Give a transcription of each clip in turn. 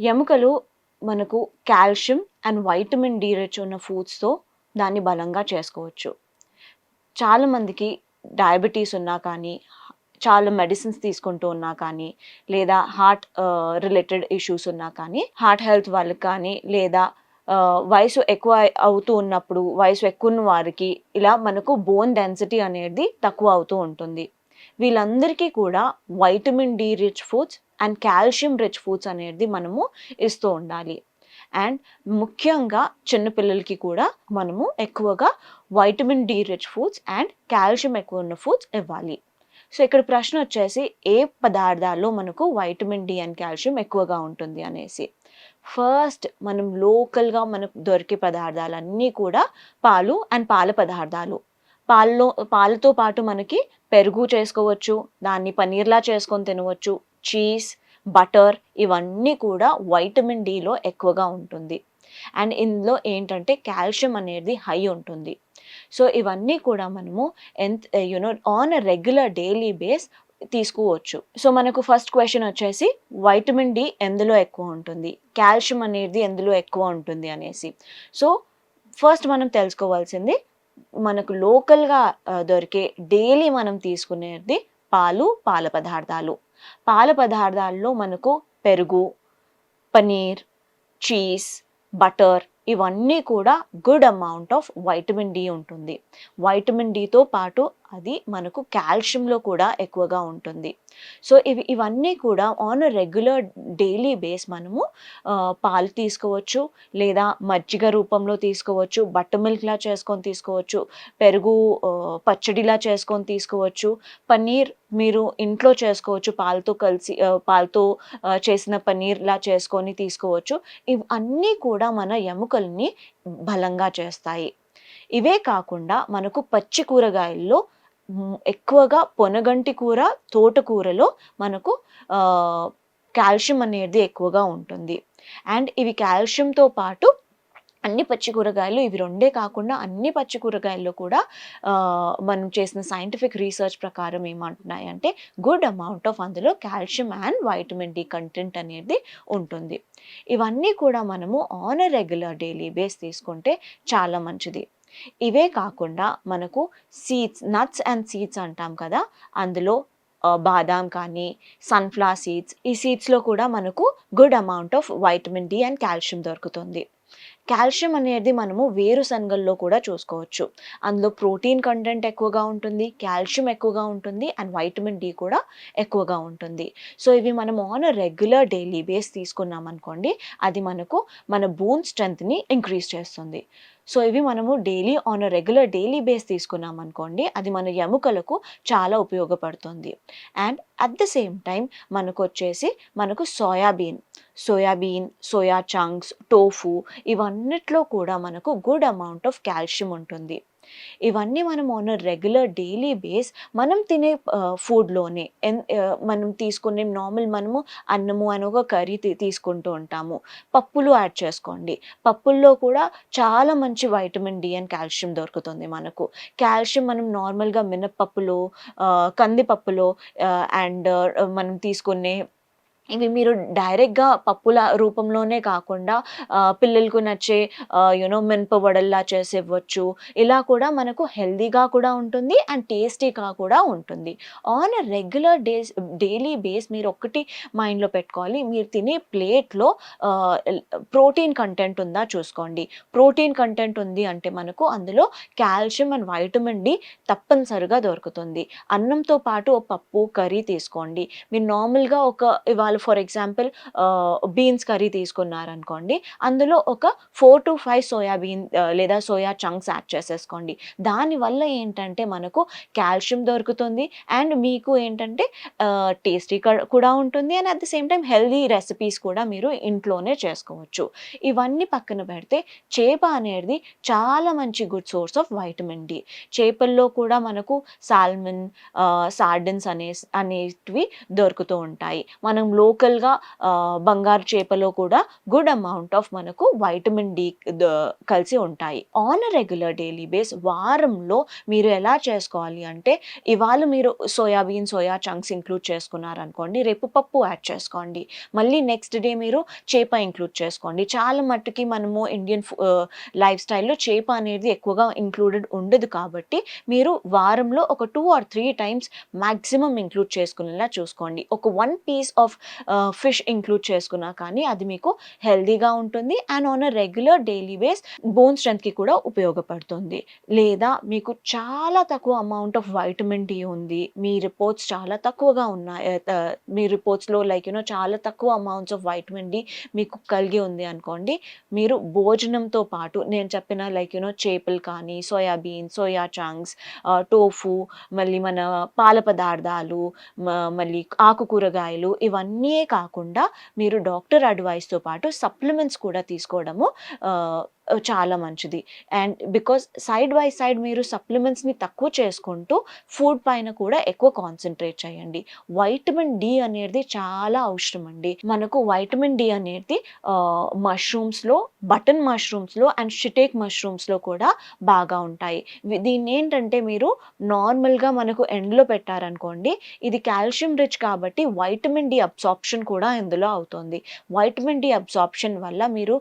ఎముకలు మనకు calcium and vitamin D rich ఉన్న ఫుడ్స్తో దాన్ని బలంగా చేసుకోవచ్చు. చాలామందికి డయాబెటీస్ ఉన్నా కానీ చాలా మెడిసిన్స్ తీసుకుంటూ ఉన్నా కానీ లేదా హార్ట్ రిలేటెడ్ ఇష్యూస్ ఉన్నా కానీ హార్ట్ హెల్త్ వాళ్ళకి కానీ లేదా uh, వయసు ఎక్కువ అవుతూ ఉన్నప్పుడు వయసు ఎక్కువ ఉన్న వారికి ఇలా మనకు బోన్ డెన్సిటీ అనేది తక్కువ అవుతూ ఉంటుంది. వీళ్ళందరికీ కూడా vitamin D rich foods and calcium rich foods అనేది మనము ఇస్తూ ఉండాలి. అండ్ ముఖ్యంగా చిన్నపిల్లలకి కూడా మనము ఎక్కువగా vitamin D rich foods and calcium ఎక్కువ ఉన్న ఫుడ్స్ ఇవ్వాలి. సో ఇక్కడ ప్రశ్న వచ్చేసి ఏ పదార్థాల్లో మనకు వైటమిన్ డి అండ్ కాల్షియం ఎక్కువగా ఉంటుంది అనేసి. ఫస్ట్ మనం లోకల్గా మనకు దొరికే పదార్థాలన్నీ కూడా పాలు అండ్ పాల పదార్థాలు. పాలలో పాలతో పాటు మనకి పెరుగు చేసుకోవచ్చు దాన్ని పనీర్లా చేసుకొని తినవచ్చు. చీజ్ బటర్ ఇవన్నీ కూడా వైటమిన్ డిలో ఎక్కువగా ఉంటుంది. అండ్ ఇందులో ఏంటంటే కాల్షియం అనేది హై ఉంటుంది. సో ఇవన్నీ కూడా మనము ఎంత you know on a regular daily base తీసుకోవచ్చు. సో మనకు ఫస్ట్ క్వశ్చన్ వచ్చేసి వైటమిన్ డి ఎందులో ఎక్కువ ఉంటుంది? కాల్షియం అనేది ఎందులో ఎక్కువ ఉంటుంది అనేసి. సో ఫస్ట్ మనం తెలుసుకోవాల్సింది మనకు లోకల్గా దొరికే డైలీ మనం తీసుకునేది పాలు పాల పదార్థాలు. పాల పదార్థాల్లో మనకు పెరుగు పనీర్ చీజ్ బటర్ ఇవన్నీ కూడా good amount of vitamin D ఉంటుంది. వైటమిన్ డితో పాటు అది మనకు కాల్షియంలో కూడా ఎక్కువగా ఉంటుంది. సో ఇవి ఇవన్నీ కూడా ఆన్ రెగ్యులర్ డైలీ బేస్ మనము పాలు తీసుకోవచ్చు లేదా మజ్జిగ రూపంలో తీసుకోవచ్చు బట్టర్ మిల్క్లా చేసుకొని తీసుకోవచ్చు పెరుగు పచ్చడిలా చేసుకొని తీసుకోవచ్చు పన్నీర్ మీరు ఇంట్లో చేసుకోవచ్చు పాలతో కలిసి పాలతో చేసిన పన్నీర్లా చేసుకొని తీసుకోవచ్చు ఇవి అన్నీ కూడా మన ఎముకల్ని బలంగా చేస్తాయి. ఇవే కాకుండా మనకు పచ్చి కూరగాయల్లో ఎక్కువగా పొనగంటి కూర తోటకూరలో మనకు కాల్షియం అనేది ఎక్కువగా ఉంటుంది. అండ్ ఇవి కాల్షియంతో పాటు అన్ని పచ్చి కూరగాయలు ఇవి రెండే కాకుండా అన్ని పచ్చి కూరగాయల్లో కూడా మనం చేసిన సైంటిఫిక్ రీసెర్చ్ ప్రకారం ఏమంటున్నాయి అంటే గుడ్ అమౌంట్ ఆఫ్ అందులో calcium and vitamin D content అనేది ఉంటుంది. ఇవన్నీ కూడా మనము on a regular daily base తీసుకుంటే చాలా మంచిది. ఇవే కాకుండా మనకు సీడ్స్ నట్స్ అండ్ సీడ్స్ అంటాం కదా అందులో బాదాం కానీ సన్ఫ్లవర్ సీడ్స్ ఈ సీడ్స్లో కూడా మనకు good amount of vitamin D and calcium దొరుకుతుంది. కాల్షియం అనేది మనము వేరుశనగల్లో కూడా చూసుకోవచ్చు. అందులో ప్రోటీన్ కంటెంట్ ఎక్కువగా ఉంటుంది కాల్షియం ఎక్కువగా ఉంటుంది అండ్ వైటమిన్ డి కూడా ఎక్కువగా ఉంటుంది. సో ఇవి మనం ఆన్ రెగ్యులర్ డైలీ బేస్ తీసుకున్నాం అనుకోండి అది మనకు మన బోన్ స్ట్రెంత్ని ఇంక్రీజ్ చేస్తుంది. సో ఇవి మనము daily on regular daily base తీసుకున్నాం అనుకోండి అది మన ఎముకలకు చాలా ఉపయోగపడుతుంది. And at the same time మనకు వచ్చేసి మనకు soybean soybean soya chunks tofu ఇవన్నిట్లో కూడా మనకు గుడ్ అమౌంట్ ఆఫ్ కాల్షియం ఉంటుంది. ఇవన్నీ మనం ఆన్ రెగ్యులర్ డైలీ బేస్ మనం తినే ఫుడ్లోనే ఎన్ మనం తీసుకునే నార్మల్ మనము అన్నము అని ఒక కర్రీ తీసుకుంటూ ఉంటాము. పప్పులు యాడ్ చేసుకోండి. పప్పుల్లో కూడా చాలా మంచి వైటమిన్ డి అండ్ కాల్షియం దొరుకుతుంది మనకు. కాల్షియం మనం నార్మల్గా మినప్పప్పులో కందిపప్పులో అండ్ మనం తీసుకునే ఇవి మీరు డైరెక్ట్గా పప్పుల రూపంలోనే కాకుండా పిల్లలకు నచ్చే యూనో మినప వడల్లా చేసి ఇవ్వచ్చు ఇలా కూడా మనకు హెల్దీగా కూడా ఉంటుంది అండ్ టేస్టీగా కూడా ఉంటుంది. On regular days daily base మీరు ఒక్కటి మైండ్లో పెట్టుకోవాలి. మీరు తినే ప్లేట్లో ప్రోటీన్ కంటెంట్ ఉందా చూసుకోండి. ప్రోటీన్ కంటెంట్ ఉంది అంటే మనకు అందులో కాల్షియం అండ్ వైటమిన్ డి తప్పనిసరిగా దొరుకుతుంది. అన్నంతో పాటు ఒక పప్పు కర్రీ తీసుకోండి. మీరు నార్మల్గా ఒక ఇవాళ ఫర్ ఎగ్జాంపుల్ బీన్స్ కర్రీ తీసుకున్నారనుకోండి అందులో ఒక ఫోర్ టు ఫైవ్ సోయాబీన్ లేదా సోయా చంక్స్ యాడ్ చేసేసుకోండి. దానివల్ల ఏంటంటే మనకు కాల్షియం దొరుకుతుంది అండ్ మీకు ఏంటంటే టేస్టీ కూడా ఉంటుంది and at the same time healthy recipes కూడా మీరు ఇంట్లోనే చేసుకోవచ్చు. ఇవన్నీ పక్కన పెడితే చేప అనేది చాలా మంచి good source of vitamin D. చేపల్లో కూడా మనకు సాల్మన్ సార్డన్స్ అనే అనేటివి దొరుకుతూ ఉంటాయి. మనం లో లోకల్గా బంగారు చేపలో కూడా గుడ్ అమౌంట్ ఆఫ్ మనకు వైటమిన్ డి కలిసి ఉంటాయి. ఆన్ రెగ్యులర్ డైలీ బేస్ వారంలో మీరు ఎలా చేసుకోవాలి అంటే ఇవాళ మీరు సోయాబీన్ సోయా చంక్స్ ఇంక్లూడ్ చేసుకున్నారనుకోండి రేపు పప్పు యాడ్ చేసుకోండి. మళ్ళీ నెక్స్ట్ డే మీరు చేప ఇంక్లూడ్ చేసుకోండి. చాలా మట్టుకి మనము ఇండియన్ లైఫ్ స్టైల్లో చేప అనేది ఎక్కువగా ఇంక్లూడెడ్ ఉండదు కాబట్టి మీరు వారంలో ఒక two or three times maximum include చేసుకునేలా చూసుకోండి. ఒక one piece of fish include చేసుకున్నా కానీ అది మీకు హెల్దీగా ఉంటుంది and on a regular daily base bone స్ట్రెంత్కి కూడా ఉపయోగపడుతుంది. లేదా మీకు చాలా తక్కువ అమౌంట్ ఆఫ్ వైటమిన్ డి ఉంది మీ రిపోర్ట్స్ చాలా తక్కువగా ఉన్నాయి మీ రిపోర్ట్స్లో లైక్ యూనో చాలా తక్కువ అమౌంట్స్ ఆఫ్ వైటమిన్ డి మీకు కలిగి ఉంది అనుకోండి మీరు భోజనంతో పాటు నేను చెప్పిన లైక్ యూనో చేపలు కానీ సోయాబీన్ సోయా చంక్స్ టోఫు మళ్ళీ మన పాల పదార్థాలు మళ్ళీ ఆకుకూరగాయలు ఇవన్నీ కాకుండా మీరు డాక్టర్ అడ్వైస్తో పాటు సప్లిమెంట్స్ కూడా తీసుకోవడము చాలా మంచిది. And because side by side మీరు సప్లిమెంట్స్ని తక్కువ చేసుకుంటూ ఫుడ్ పైన కూడా ఎక్కువ కాన్సన్ట్రేట్ చేయండి. వైటమిన్ డి అనేది చాలా అవసరం అండి. మనకు వైటమిన్ డి అనేది మష్రూమ్స్లో బటన్ మష్రూమ్స్లో అండ్ షిటేక్ మష్రూమ్స్లో కూడా బాగా ఉంటాయి. దీన్ని ఏంటంటే మీరు నార్మల్గా మనకు ఎండ్లో పెట్టారనుకోండి ఇది కాల్షియం రిచ్ కాబట్టి వైటమిన్ డి అబ్సార్ప్షన్ కూడా ఇందులో అవుతుంది. వైటమిన్ డి అబ్సార్ప్షన్ వల్ల మీరు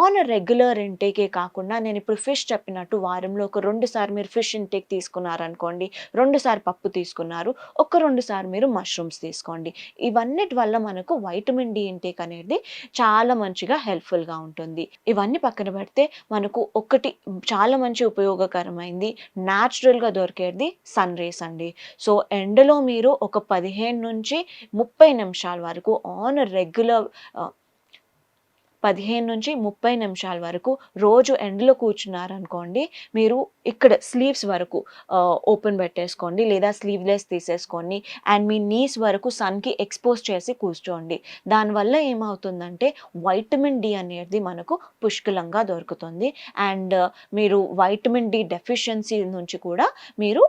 ఆన్ రెగ్యులర్ ఇంటేకే కాకుండా నేను ఇప్పుడు ఫిష్ చెప్పినట్టు వారంలో ఒక రెండు సార్లు మీరు ఫిష్ ఇంటేక్ తీసుకున్నారనుకోండి రెండు పప్పు తీసుకున్నారు ఒక రెండు సార్లు మీరు మష్రూమ్స్ తీసుకోండి. ఇవన్నిటి వల్ల మనకు వైటమిన్ డి ఇంటేక్ అనేది చాలా మంచిగా హెల్ప్ఫుల్గా ఉంటుంది. ఇవన్నీ పక్కన పెడితే మనకు ఒకటి చాలా మంచి ఉపయోగకరమైంది న్యాచురల్గా దొరికేది సన్ రేస్ అండి. సో ఎండలో మీరు ఒక పదిహేను నుంచి ముప్పై నిమిషాల వరకు ఆన్ రెగ్యులర్ పదిహేను నుంచి ముప్పై నిమిషాల వరకు రోజు ఎండలో కూర్చున్నారనుకోండి మీరు ఇక్కడ స్లీవ్స్ వరకు ఓపెన్ పెట్టేసుకోండి లేదా స్లీవ్లెస్ తీసేసుకోండి అండ్ మీ నీస్ వరకు సన్కి ఎక్స్పోజ్ చేసి కూర్చోండి. దానివల్ల ఏమవుతుందంటే వైటమిన్ డి అనేది మనకు పుష్కలంగా దొరుకుతుంది అండ్ మీరు వైటమిన్ డి డెఫిషియన్సీ నుంచి కూడా మీరు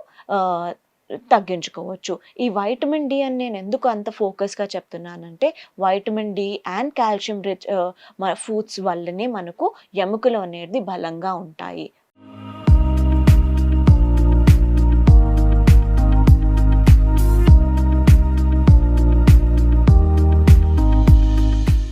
తగ్గించుకోవచ్చు. ఈ వైటమిన్ డి అని నేను ఎందుకు అంత ఫోకస్గా చెప్తున్నానంటే vitamin D and calcium rich foods వల్లనే మనకు ఎముకలు అనేది బలంగా ఉంటాయి.